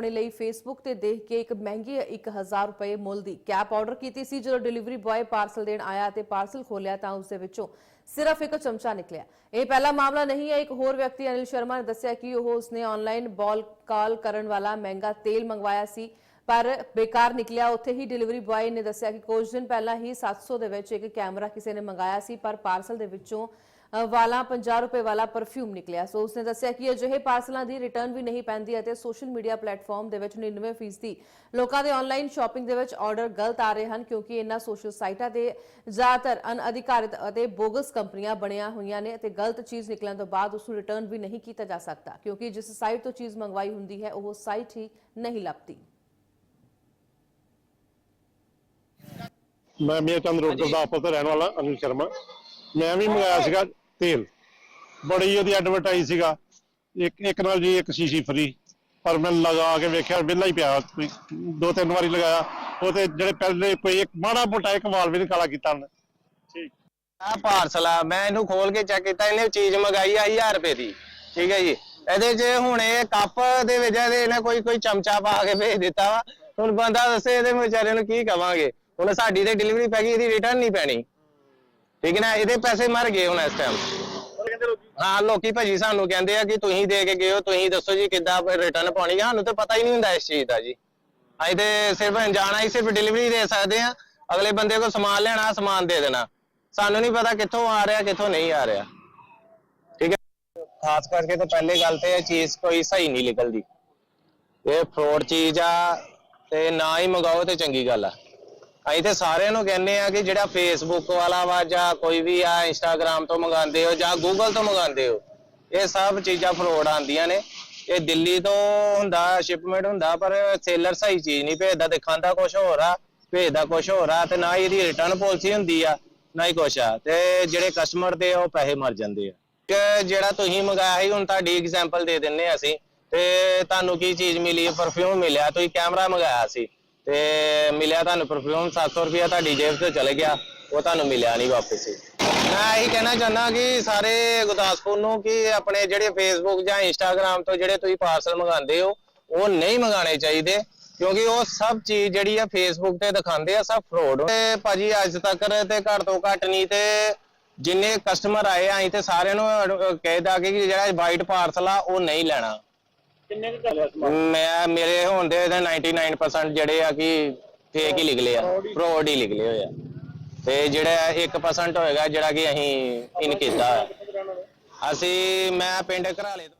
ਆਪਣੇ ਲਈ ਫੇਸਬੁੱਕ ਤੇ ਦੇਖ ਕੇ ਇੱਕ ਮਹਿੰਗੀ 1000 ਰੁਪਏ ਮੁੱਲ ਦੀ ਕੈਪ ਆਰਡਰ ਕੀਤੀ ਸੀ। ਜਦੋਂ ਡਿਲੀਵਰੀ ਬॉय ਪਾਰਸਲ ਦੇਣ ਆਇਆ ਤੇ ਪਾਰਸਲ ਖੋਲ੍ਹਿਆ ਤਾਂ ਉਸ ਦੇ ਵਿੱਚੋਂ ਸਿਰਫ ਇੱਕ ਚਮਚਾ ਨਿਕਲਿਆ। ਇਹ ਪਹਿਲਾ ਮਾਮਲਾ ਨਹੀਂ ਹੈ। ਇੱਕ ਹੋਰ ਵਿਅਕਤੀ ਅਨਿਲ ਸ਼ਰਮਾ ਨੇ ਦੱਸਿਆ ਕਿ ਉਹ ਉਸਨੇ ਆਨਲਾਈਨ ਬਾਲ ਕਾਲ ਕਰਨ ਵਾਲਾ ਮਹਿੰਗਾ ਤੇਲ ਮੰਗਵਾਇਆ ਸੀ, ਪਰ ਬੇਕਾਰ ਨਿਕਲਿਆ। ਉੱਥੇ ਹੀ ਡਿਲੀਵਰੀ ਬॉय ਨੇ ਦੱਸਿਆ ਕਿ ਕੁਝ ਦਿਨ ਪਹਿਲਾਂ ਹੀ 700 ਦੇ ਵਿੱਚ ਇੱਕ ਕੈਮਰਾ ਕਿਸੇ ਨੇ ਮੰਗਾਇਆ ਸੀ, ਪਰ ਪਾਰਸਲ ਦੇ ਵਿੱਚੋਂ ਵਾਲਾ 50 ਰੁਪਏ ਵਾਲਾ ਪਰਫਿਊਮ ਨਿਕਲਿਆ। ਸੋ ਉਸਨੇ ਦੱਸਿਆ ਕਿ ਅਜਿਹੇ ਪਾਰਸਲਾਂ ਦੀ ਰਿਟਰਨ ਵੀ ਨਹੀਂ ਪੈਂਦੀ ਅਤੇ ਸੋਸ਼ਲ ਮੀਡੀਆ ਪਲੇਟਫਾਰਮ ਦੇ ਵਿੱਚ 99% ਲੋਕਾਂ ਦੇ ਆਨਲਾਈਨ ਸ਼ਾਪਿੰਗ ਦੇ ਵਿੱਚ ਆਰਡਰ ਗਲਤ ਆ ਰਹੇ ਹਨ ਕਿਉਂਕਿ ਇਹਨਾਂ ਸੋਸ਼ਲ ਸਾਈਟਾਂ ਤੇ ਜ਼ਿਆਦਾਤਰ ਅਨਅਧਿਕਾਰਿਤ ਅਤੇ ਬੋਗਸ ਕੰਪਨੀਆਂ ਬਣੀਆਂ ਹੋਈਆਂ ਨੇ ਅਤੇ ਗਲਤ ਚੀਜ਼ ਨਿਕਲਣ ਤੋਂ ਬਾਅਦ ਉਸ ਨੂੰ ਰਿਟਰਨ ਵੀ ਨਹੀਂ ਕੀਤਾ ਜਾ ਸਕਦਾ ਕਿਉਂਕਿ ਜਿਸ ਸਾਈਟ ਤੋਂ ਚੀਜ਼ ਮੰਗਵਾਈ ਹੁੰਦੀ ਹੈ ਉਹ ਸਾਈਟ ਹੀ ਨਹੀਂ ਲੱਭਦੀ। ਮੈਂ ਮੇਰ ਚੰਦ ਰੋਡ ਗੁਰਦਾਸਪੁਰ ਤੋਂ ਰਹਿਣ ਵਾਲਾ ਅਨਿਲ ਸ਼ਰਮਾ। ਮੈਂ ਵੀ ਮੰਗਾਇਆ ਸੀਗਾ ਤੇਲ। ਬੜੀ ਉਹਦੀ ਐਡਵਰਟਾਈਜ਼ ਸੀਗਾ। ਇੱਕ ਇੱਕ ਨਾਲ ਜੀ ਇੱਕ ਸ਼ੀਸ਼ੀ ਫਰੀ ਪਰ ਮੈਂ ਲਗਾ ਕੇ ਵੇਖਿਆ ਵਿਹਲਾ ਹੀ ਪਿਆ ਦੋ ਤਿੰਨ ਵਾਰੀ ਲਗਾਇਆ। ਉਹ ਤੇ ਜਿਹੜੇ ਪਹਿਲੇ ਕੋਈ ਇੱਕ ਮਾੜਾ ਮੋਟਾ ਇੱਕ ਵਾਲ ਵੀ ਨਹੀਂ ਕਾਲਾ ਕੀਤਾ ਉਹਨੇ। ਠੀਕ। ਆ ਪਾਰਸਲ ਆ ਮੈਂ ਇਹਨੂੰ ਖੋਲ ਕੇ ਚੈੱਕ ਕੀਤਾ ਇਹਨੇ ਚੀਜ਼ ਮੰਗਾਈ ਆ 1000 ਰੁਪਏ ਦੀ। ਠੀਕ ਹੈ ਜੀ। ਇਹਦੇ 'ਚ ਹੁਣ ਇਹ ਕੱਪ ਦੇ ਵਿੱਚ ਇਹਦੇ ਇਹਨੇ ਕੋਈ ਕੋਈ ਚਮਚਾ ਪਾ ਕੇ ਭੇਜ ਦਿੱਤਾ ਵਾ। ਹੁਣ ਬੰਦਾ ਦੱਸੇ ਇਹਦੇ ਵਿਚਾਰੇ ਨੂੰ ਕੀ ਕਵਾਂਗੇ। ਹੁਣ ਸਾਡੀ ਤੇ ਡਿਲੀਵਰੀ ਪੈ ਗਈ ਇਹਦੀ ਰਿਟਰਨ ਨਹੀਂ ਪੈਣੀ। ਠੀਕ ਹੈ ਨਾ ਇਹਦੇ ਪੈਸੇ ਮਰ ਗਏ ਹੁਣ ਇਸ ਟਾਈਮ ਹਾਂ, ਲੋਕੀ ਭਾਜੀ ਸਾਨੂੰ ਕਹਿੰਦੇ ਆ ਕਿ ਤੁਸੀਂ ਦੇ ਕੇ ਗਏ ਹੋ, ਤੁਸੀਂ ਦੱਸੋ ਜੀ ਕਿੱਦਾਂ ਰਿਟਰਨ ਪਾਉਣੀ ਆ, ਸਾਨੂੰ ਤਾਂ ਪਤਾ ਹੀ ਨਹੀਂ ਹੁੰਦਾ ਇਸ ਚੀਜ਼ ਦਾ ਜੀ। ਅਸੀਂ ਤੇ ਸਿਰਫ ਜਾਣਾ ਹੀ ਸਿਰਫ ਡਿਲੀਵਰੀ ਦੇ ਸਕਦੇ ਆ, ਅਗਲੇ ਬੰਦੇ ਕੋਲ ਸਮਾਨ ਲੈਣਾ, ਸਮਾਨ ਦੇ ਦੇਣਾ। ਸਾਨੂੰ ਨਹੀਂ ਪਤਾ ਕਿੱਥੋਂ ਆ ਰਿਹਾ, ਕਿੱਥੋਂ ਨਹੀਂ ਆ ਰਿਹਾ। ਠੀਕ ਹੈ? ਖਾਸ ਕਰਕੇ ਤਾਂ ਪਹਿਲੇ ਗੱਲ ਤੇ ਇਹ ਚੀਜ਼ ਕੋਈ ਸਹੀ ਨਹੀਂ ਨਿਕਲਦੀ। ਇਹ ਫਰੋਡ ਚੀਜ਼ ਆ, ਤੇ ਨਾ ਹੀ ਮੰਗਾਓ ਤੇ ਚੰਗੀ ਗੱਲ ਆ। ਅਸੀਂ ਤੇ ਸਾਰਿਆਂ ਨੂੰ ਕਹਿੰਦੇ ਆ ਕਿ ਜਿਹੜਾ ਫੇਸਬੁੱਕ ਵਾਲਾ ਵਾ ਜਾਂ ਕੋਈ ਵੀ ਆ ਇੰਸਟਾਗ੍ਰam ਤੋਂ ਮੰਗਾਉਂਦੇ ਹੋ ਜਾਂ ਗੂਗਲ ਤੋਂ ਮੰਗਾਉਂਦੇ ਹੋ, ਇਹ ਸਭ ਚੀਜ਼ਾਂ ਫਰੋਡ ਆਉਂਦੀਆਂ ਨੇ। ਇਹ ਦਿੱਲੀ ਤੋਂ ਹੁੰਦਾ ਸ਼ਿਪਮੈਂਟ ਹੁੰਦਾ, ਪਰ ਸੇਲਰ ਸਹੀ ਚੀਜ਼ ਨਹੀਂ ਭੇਜਦਾ ਦਿਖਾਉਂਦਾ ਕੁਝ ਹੋਰ ਆ, ਭੇਜਦਾ ਕੁਝ ਹੋਰ ਆ, ਤੇ ਨਾ ਹੀ ਇਹਦੀ ਰਿਟਰਨ ਪਾਲਿਸੀ ਹੁੰਦੀ ਆ, ਨਾ ਹੀ ਕੁਛ ਆ। ਤੇ ਜਿਹੜੇ ਕਸਟਮਰ ਦੇ ਉਹ ਪੈਸੇ ਮਰ ਜਾਂਦੇ ਆ। ਕਿ ਜਿਹੜਾ ਤੁਸੀਂ ਮੰਗਾਇਆ ਸੀ, ਹੁਣ ਤੁਹਾਡੀ ਐਗਜ਼ਾਮਪਲ ਦੇ ਦਿੰਨੇ ਅਸੀਂ, ਤੇ ਤੁਹਾਨੂੰ ਕੀ ਚੀਜ਼ ਮਿਲੀ ਪਰਫਿਊਮ ਮਿਲਿਆ, ਤੁਸੀਂ ਕੈਮਰਾ ਮੰਗਾਇਆ ਸੀ। ਤੇ ਮਿਲਿਆ ਤੁਹਾਨੂੰ ਪਰਫਿਊਮ 700 ਰੁਪਇਆ ਤੁਹਾਡੀ ਜੇਬ ਤੋਂ ਚਲੇ ਗਿਆ, ਉਹ ਤੁਹਾਨੂੰ ਮਿਲਿਆ ਨਹੀਂ ਵਾਪਸ ਹੀ ਮੈਂ ਇਹੀ ਕਹਿਣਾ ਚਾਹੁੰਦਾ ਕਿ ਸਾਰੇ ਗੁਰਦਾਸਪੁਰ ਨੂੰ ਕਿ ਆਪਣੇ ਜਿਹੜੇ ਫੇਸਬੁੱਕ ਜਾਂ ਇੰਸਟਾਗ੍ਰam ਤੋਂ ਜਿਹੜੇ ਤੁਸੀਂ ਪਾਰਸਲ ਮੰਗਾਉਂਦੇ ਹੋ, ਉਹ ਨਹੀਂ ਮੰਗਾਣੇ ਚਾਹੀਦੇ, ਕਿਉਂਕਿ ਉਹ ਸਭ ਚੀਜ਼ ਜਿਹੜੀ ਆ ਫੇਸਬੁੱਕ ਤੇ ਦਿਖਾਉਂਦੇ ਆ, ਸਭ ਫਰੋਡ ਤੇ ਭਾਜੀ ਅੱਜ ਤੱਕ ਤੇ ਘੱਟ ਤੋਂ ਘੱਟ ਨਹੀਂ ਤੇ ਜਿੰਨੇ ਕਸਟਮਰ ਆਏ ਆ ਤੇ ਸਾਰਿਆਂ ਨੂੰ ਕਹਿਦਾ ਕਿ ਜਿਹੜਾ ਵਾਈਟ ਪਾਰਸਲ ਆ, ਉਹ ਨਹੀਂ ਲੈਣਾ। ਕਿੰਨੇ ਕੁ ਚੱਲਿਆ ਸਮਾਨ? ਮੈਂ ਮੇਰੇ ਹੋਣ ਦੇ ਇਹਦੇ 99% ਜਿਹੜੇ ਆ ਕਿ ਫੇਕ ਹੀ ਨਿਕਲੇ ਆ ਫਰੋਡ ਹੀ। ਨਿਕਲੇ ਹੋਏ ਆ। ਤੇ ਜਿਹੜਾ 1% ਹੋਏਗਾ ਜਿਹੜਾ ਕਿ ਅਸੀਂ ਇਨ ਕੀਤਾ। ਹੋਇਆ। ਅਸੀਂ ਮੈਂ ਪਿੰਡ ਘਰਾਲੇ ਤੋਂ